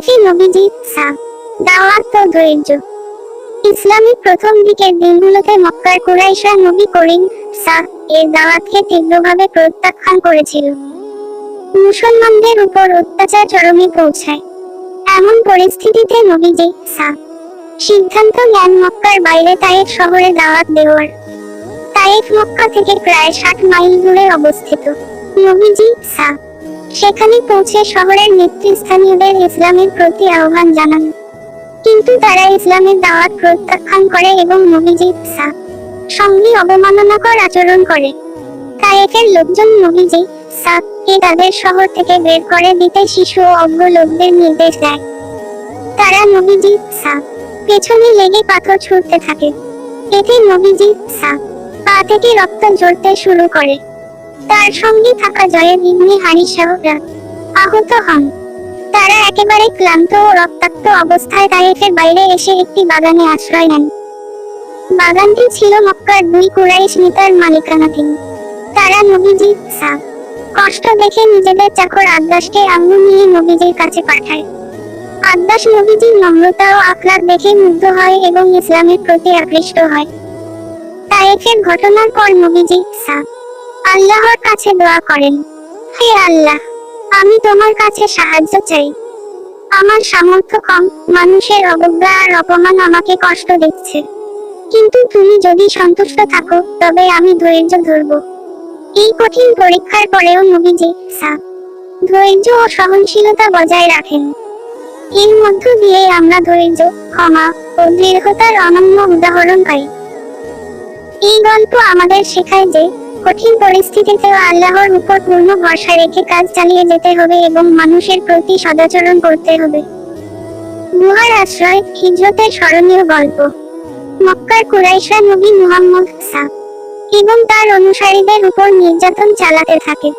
তাইফি নবীজি সা দাওয়াত ও ধৈর্য। ইসলামী প্রথম দিকের দিনগুলোতে মক্কার কুরাইশরা নবী করিম সা এর দাওয়াতকে তীব্রভাবে প্রত্যাখ্যান করেছিল। মুসলমানদের উপর অত্যাচার চরমে পৌঁছায়। এমন পরিস্থিতিতে নবীজি সা সিদ্ধান্ত নেন মক্কার বাইরে তায়েফ শহরে দাওয়াত দেওয়ার। তায়েফ মক্কা থেকে প্রায় ষাট মাইল দূরে অবস্থিত। নবীজি সা সেখানে পৌঁছে শহরের নেতৃস্থানীয়দের ইসলামের প্রতি আহ্বান জানান। কিন্তু তারা ইসলামের দাওয়াত প্রত্যাখ্যান করে এবং নবীজি সা সঙ্গে অবমাননাকর আচরণ করে। তায়েফের লোকজন নবীজি সা কে তাদের শহর থেকে বের করে দিতে শিশু ও অজ্ঞ লোকদের নির্দেশ দেয়। তারা নবীজি সা পেছনে লেগে পাথর ছুঁড়তে থাকে। এতে নবীজি সা পা থেকে রক্ত ঝরতে শুরু করে। তার সঙ্গে থাকা জয়ের ইবনে হারিসাহরা আহত হন। তারা একেবারে ক্লান্ত ও রক্তাক্ত অবস্থায় তায়েফের বাইরে এসে একটি বাগানে আশ্রয় নেন। বাগানটি ছিল মক্কার দুই কুরাইশ নেতার মালিকানাধীন। তারা নবীজি সা কষ্ট দেখে নিজেদের চাকর আদাসকে আঙ্গুল নিয়ে নবীজির কাছে পাঠায়। আদাস নবীজির নম্রতা ও আখলাক দেখে মুগ্ধ হয় এবং ইসলামের প্রতি আকৃষ্ট হয়। তায়েফের ঘটনার পর নবীজি সা আল্লাহর কাছে দোয়া করেন। হে আল্লাহ, আমি তোমার কাছে সাহায্য চাই। আমার সামর্থ্য কম, মানুষের অবজ্ঞা আর অপমান আমাকে কষ্ট দিচ্ছে। কিন্তু তুমি যদি সন্তুষ্ট থাকো, তবে আমি ধৈর্য ধরব। এই কঠিন পরীক্ষার পরেও নবীজি সা ধৈর্য ও সহনশীলতা বজায় রাখেন। এর মধ্য দিয়ে আমরা ধৈর্য, ক্ষমা ও দৃঢ়তার অনন্য উদাহরণ পাই। এই গল্প আমাদের শেখায় যে কঠিন পরিস্থিতিতেও আল্লাহর উপর পূর্ণ ভরসা রেখে কাজ চালিয়ে যেতে হবে এবং মানুষের প্রতি সদাচরণ করতে হবে। গুহার আশ্রয়, হিজরতের স্মরণীয় গল্প। মক্কার কুরাইশা নবী মুহাম্মদ সা এবং তার অনুসারীদের উপর নির্যাতন চালাতে থাকে।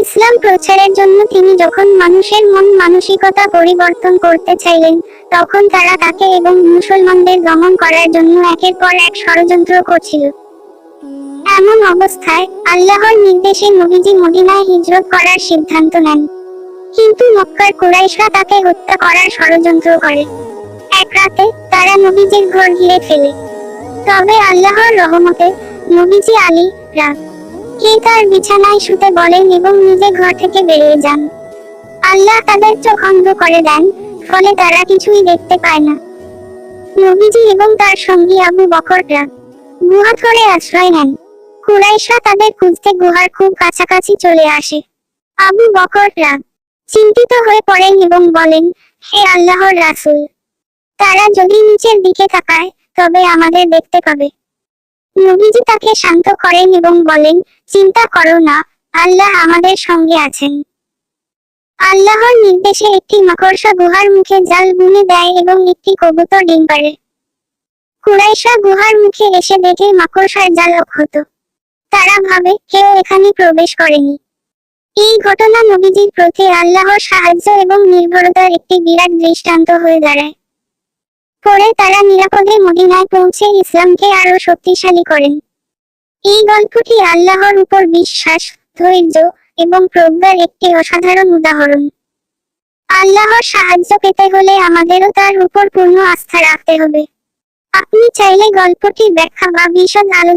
ইসলাম প্রচারের জন্য তিনি যখন মানুষের মন মানসিকতা পরিবর্তন করতে চাইলেন, তখন তারা তাকে এবং মুসলমানদের দমন করার জন্য একের পর এক ষড়যন্ত্র করছিল। এমন অবস্থায় আল্লাহর নির্দেশে নবীজি মদিনায় হিজরত করার সিদ্ধান্ত নেন। কিন্তু মক্কার কুরাইশরা তাকে হত্যা করার ষড়যন্ত্র করে। এক রাতে তারা নবীজির ঘর ঘিরে ফেলে। তবে আল্লাহর রহমতে নবীজি আলী রা কে তার বিছানায় শুতে বলেন এবং নিজে ঘর থেকে বেরিয়ে যান। আল্লাহ তাদের চোখ অন্ধ করে দেন, ফলে তারা কিছুই দেখতে পায় না। নবীজি এবং তার সঙ্গী আবু বকররা গুহা ধরে আশ্রয় নেন। কুরাইশরা তাদের খুঁজতে গুহার খুব কাছাকাছি চলে আসে। আবু বকররা চিন্তিত হয়ে পড়েন এবং বলেন, হে আল্লাহর রাসূল, তারা যদি নিচের দিকে তাকায়, তবে আমাদের দেখতে পাবে। নবীজি তাকে শান্ত করেন এবং বলেন, চিন্তা করো না, আল্লাহ আমাদের সঙ্গে আছেন। আল্লাহর নির্দেশে একটি মাকড়সা গুহার মুখে জাল বুনে দেয় এবং একটি কবুতর ডিম পারে কুরাইশা গুহার মুখে এসে দেখে মাকড়সার জাল অক্ষত। তারা ভাবে কেউ এখানে প্রবেশ করেনি। এই ঘটনা নবীজির প্রতি আল্লাহর সাহায্য এবং নির্ভরতার একটি বিরাট দৃষ্টান্ত হয়ে দাঁড়ায়। পরে তারা নিরাপদে মদিনায় পৌঁছে ইসলামকে আরও শক্তিশালী করেন। এই গল্পটি আল্লাহর উপর বিশ্বাস, ধৈর্য এবং প্রজ্ঞার একটি অসাধারণ উদাহরণ। আল্লাহর সাহায্য পেতে হলে আমাদেরও তার উপর পূর্ণ আস্থা রাখতে হবে। আপনি চাইলে গল্পটি ব্যাখ্যা বা বিশদ আলোচনা